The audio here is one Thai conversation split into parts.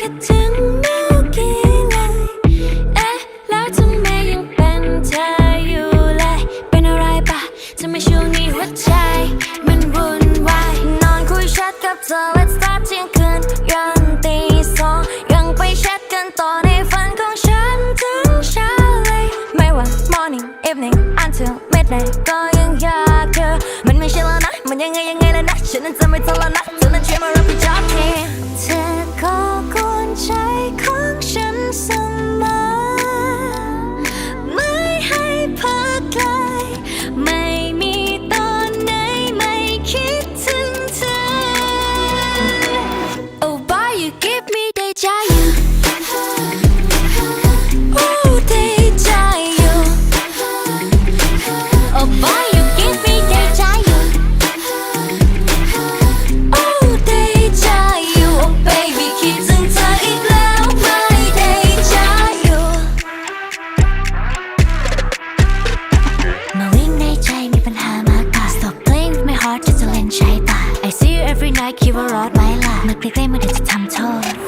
คิดถึงเมื่อกี้เลยเอ๊ะแล้วทำไมยังเป็นเธออยู่เลย เป็นอะไรปะทำไมช่วงตหัวใจ มันวุ่นวายนอนคุยแชทกับเธอ Let's start เที่ยงคืนยันตีสองยังไปแชทกันต่อในฝันของฉันถึงเช้าเลยไม่ว่า morning evening until midnight ก็ยังอยากเจอมันไม่ใช่แล้วนะ มันยังไงยังไงแล้วนะ ฉันนั้นจะไม่ทนแล้วนะ ได้คิดว่ารอดไหมล่ะนึกเล็กๆมือเดี๋ยวจะทำโทษ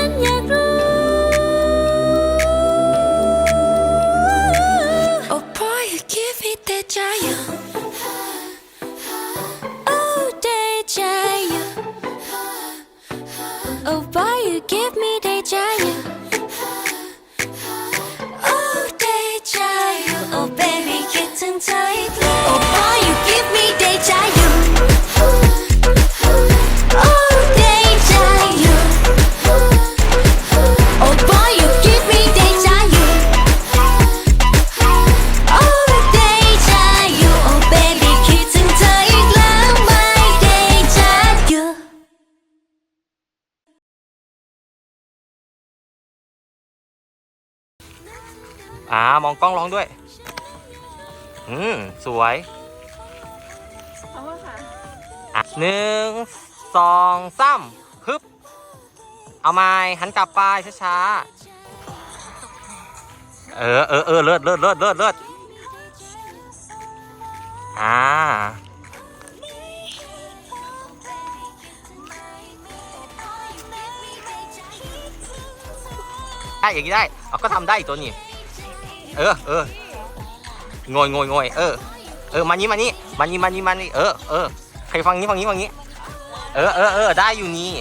Oh boy you give me deja อ่ามองกล้องร้องด้วย อืมสวยอะหนึ่งสองสามฮึบ เอาไม้หันกลับไปช้าๆ เออเออเออเลิศเลิศเลิศเลิศเลิศอ่า ได้อย่างนี้ได้ เอาก็ทำได้อีกตัวนี้ เออเอองอยงอยงอยเออ เออมานี้มานี้มานี้มานี้มานี้เออเออใครฟังนี้ฟังนี้ฟังนี้ เออเออเออได้อยู่นี่